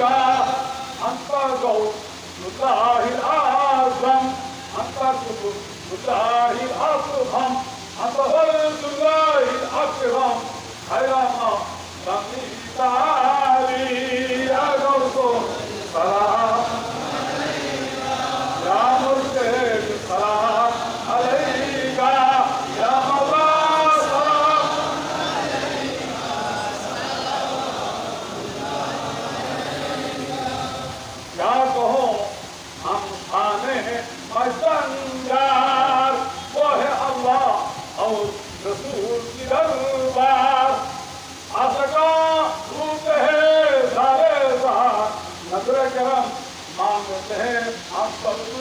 الشفاء أنت الله الأعظم أنت الله الأفخم أنت ولد الله الأكرم অসঙ্গার ওহে আল্লাহ ও রসুল কি দরবার আসকা রূপ হে সারে সাহা নজর করম মানতে हैं आप सब